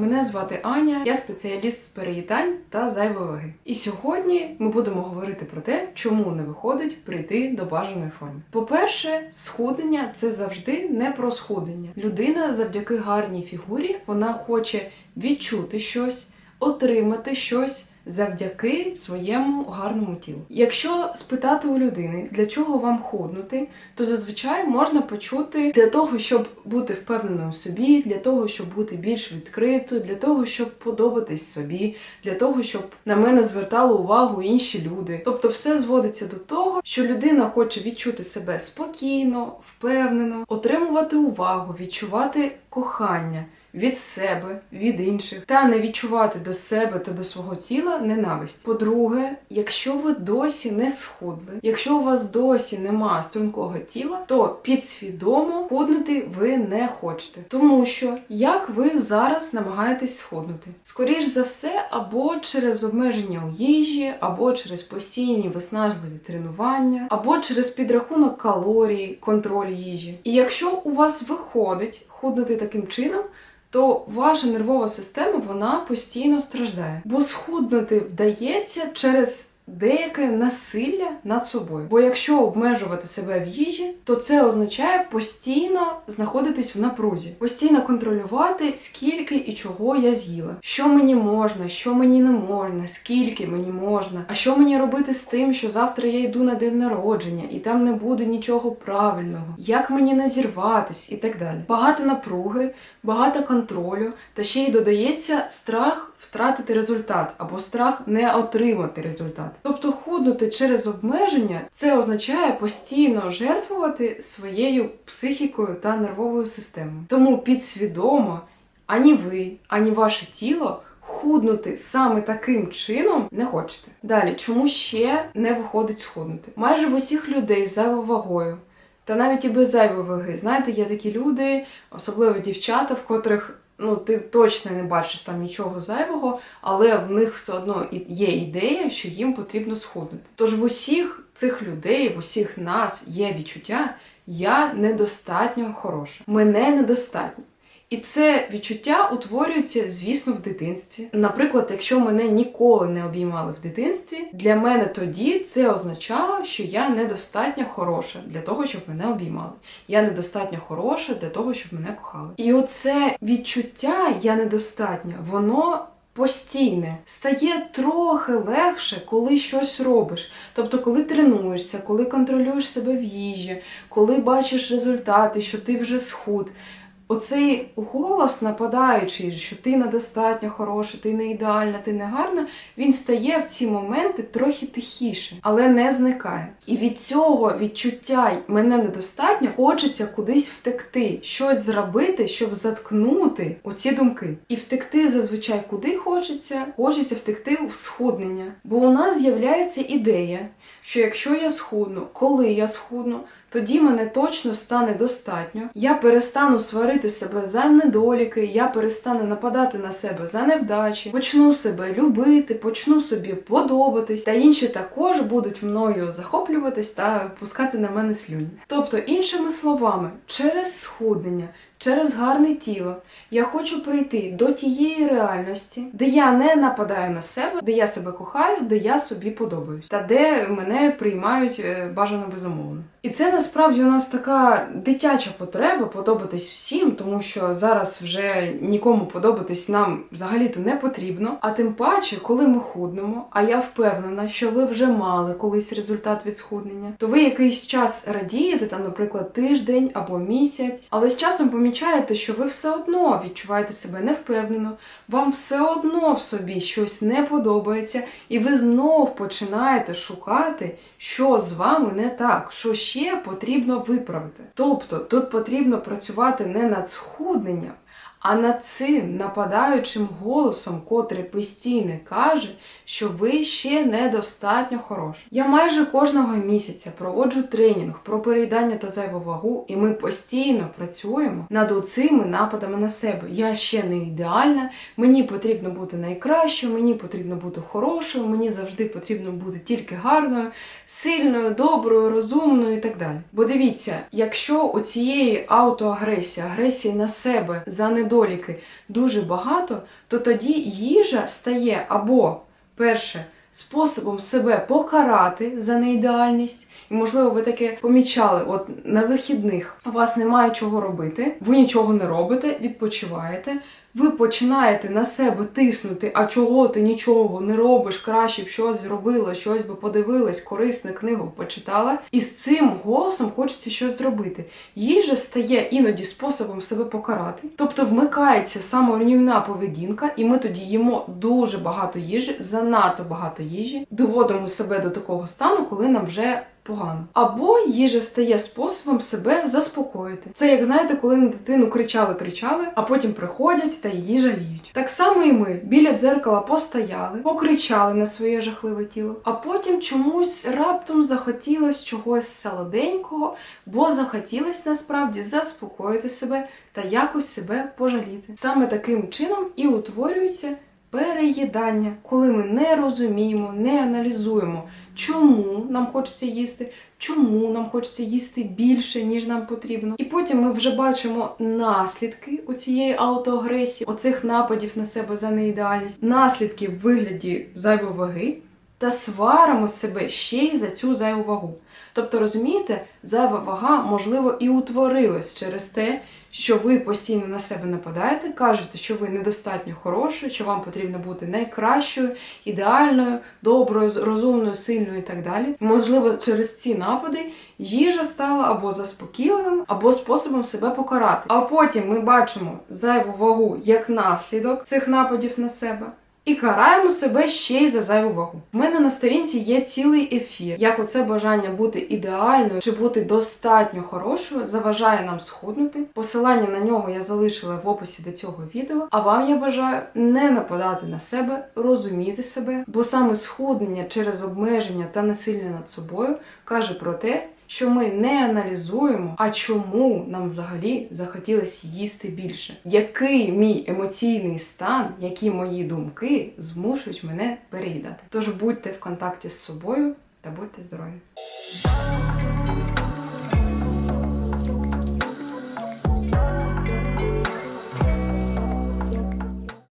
Мене звати Аня, я спеціаліст з переїдань та зайвої ваги. І сьогодні ми будемо говорити про те, чому не виходить прийти до бажаної форми. По-перше, схуднення це завжди не про схуднення. Людина завдяки гарній фігурі вона хоче відчути щось, отримати щось. Завдяки своєму гарному тілу. Якщо спитати у людини, для чого вам худнути, то зазвичай можна почути для того, щоб бути впевненою в собі, для того, щоб бути більш відкритою, для того, щоб подобатись собі, для того, щоб на мене звертали увагу інші люди. Тобто, все зводиться до того, що людина хоче відчути себе спокійно, впевнено, отримувати увагу, відчувати кохання від себе, від інших, та не відчувати до себе та до свого тіла ненависть. По-друге, якщо ви досі не схудли, якщо у вас досі нема стрункого тіла, то підсвідомо худнути ви не хочете. Тому що як ви зараз намагаєтесь схуднути? Скоріш за все, або через обмеження у їжі, або через постійні виснажливі тренування, або через підрахунок калорій, контроль їжі. І якщо у вас виходить худнути таким чином, то ваша нервова система вона постійно страждає. Бо схуднути вдається через деяке насилля над собою. Бо якщо обмежувати себе в їжі, то це означає постійно знаходитись в напрузі, постійно контролювати, скільки і чого я з'їла, що мені можна, що мені не можна, скільки мені можна, а що мені робити з тим, що завтра я йду на день народження і там не буде нічого правильного, як мені не зірватись і так далі. Багато напруги, багато контролю, та ще й додається страх втратити результат або страх не отримати результат. Тобто худнути через обмеження це означає постійно жертвувати своєю психікою та нервовою системою. Тому підсвідомо ані ви, ані ваше тіло. Худнути саме таким чином не хочете. Далі, чому ще не виходить схуднути? Майже в усіх людей з вагою, та навіть і без зайвої ваги. Знаєте, є такі люди, особливо дівчата, в котрих ну ти точно не бачиш там нічого зайвого, але в них все одно є ідея, що їм потрібно схуднути. Тож в усіх цих людей, в усіх нас є відчуття, я недостатньо хороша, мене недостатньо. І це відчуття утворюється, звісно, в дитинстві. Наприклад, якщо мене ніколи не обіймали в дитинстві, для мене тоді це означало, що я недостатньо хороша для того, щоб мене обіймали. Я недостатньо хороша для того, щоб мене кохали. І оце відчуття я недостатня, воно. Постійне стає трохи легше, коли щось робиш. Тобто, коли тренуєшся, коли контролюєш себе в їжі, коли бачиш результати, що ти вже схуд. Оцей голос нападаючий, що ти недостатньо хороша, ти не ідеальна, ти не гарна, він стає в ці моменти трохи тихіше, але не зникає. І від цього відчуття мене недостатньо, хочеться кудись втекти, щось зробити, щоб заткнути оці думки. І втекти зазвичай куди хочеться, хочеться втекти в схуднення. Бо у нас з'являється ідея, що якщо я схудну, коли я схудну, тоді мене точно стане достатньо. Я перестану сварити себе за недоліки, я перестану нападати на себе за невдачі, почну себе любити, почну собі подобатись, та інші також будуть мною захоплюватись та пускати на мене слюні. Тобто, іншими словами, через схуднення. Через гарне тіло я хочу прийти до тієї реальності, де я не нападаю на себе, де я себе кохаю, де я собі подобаюсь, та де мене приймають е, бажано безумовно. І це насправді у нас така дитяча потреба подобатись всім, тому що зараз вже нікому подобатись нам взагалі-то не потрібно. А тим паче, коли ми худнемо, а я впевнена, що ви вже мали колись результат від схуднення, то ви якийсь час радієте, там, наприклад, тиждень або місяць, але з часом помічаєте, що ви все одно відчуваєте себе невпевнено, вам все одно в собі щось не подобається, і ви знов починаєте шукати, що з вами не так, що ще потрібно виправити. Тобто тут потрібно працювати не над схудненням, а над цим нападаючим голосом, котрий постійно каже, що ви ще недостатньо хороші. Я майже кожного місяця проводжу тренінг про переїдання та зайву вагу, і ми постійно працюємо над оцими нападами на себе. Я ще не ідеальна, мені потрібно бути найкращою, мені потрібно бути хорошою, мені завжди потрібно бути тільки гарною, сильною, доброю, розумною і так далі. Бо дивіться, якщо у цієї аутоагресії, агресії на себе за недоліки, недоліки дуже багато, то тоді їжа стає або перше способом себе покарати за неідеальність. І, можливо, ви таке помічали, от на вихідних у вас немає чого робити, ви нічого не робите, відпочиваєте. Ви починаєте на себе тиснути, а чого ти нічого не робиш, краще б щось зробила, щось би подивилась, корисну книгу почитала. І з цим голосом хочеться щось зробити. Їжа стає іноді способом себе покарати, тобто вмикається саморівна поведінка, і ми тоді їмо дуже багато їжі, занадто багато їжі, доводимо себе до такого стану, коли нам вже погано. Або їжа стає способом себе заспокоїти. Це як знаєте, коли на дитину кричали, кричали, а потім приходять та її жаліють. Так само і ми біля дзеркала постояли, покричали на своє жахливе тіло, а потім чомусь раптом захотілось чогось солоденького, бо захотілось насправді заспокоїти себе та якось себе пожаліти. Саме таким чином і утворюється переїдання, коли ми не розуміємо, не аналізуємо, чому нам хочеться їсти, чому нам хочеться їсти більше, ніж нам потрібно. І потім ми вже бачимо наслідки оцієї аутоагресії, оцих нападів на себе за неідеальність, наслідки в вигляді зайвої ваги, та сваримо себе ще й за цю зайву вагу. Тобто, розумієте, зайва вага, можливо, і утворилась через те, що ви постійно на себе нападаєте, кажете, що ви недостатньо хороші, що вам потрібно бути найкращою, ідеальною, доброю, розумною, сильною і так далі. Можливо, через ці напади їжа стала або заспокійливим, або способом себе покарати. А потім ми бачимо зайву вагу як наслідок цих нападів на себе. І караємо себе ще й за зайву вагу. У мене на сторінці є цілий ефір, як оце бажання бути ідеальною чи бути достатньо хорошою заважає нам схуднути. Посилання на нього я залишила в описі до цього відео. А вам я бажаю не нападати на себе, розуміти себе, бо саме схуднення через обмеження та насилля над собою каже про те, що ми не аналізуємо, а чому нам взагалі захотілося їсти більше. Який мій емоційний стан, які мої думки змушують мене переїдати. Тож будьте в контакті з собою та будьте здорові!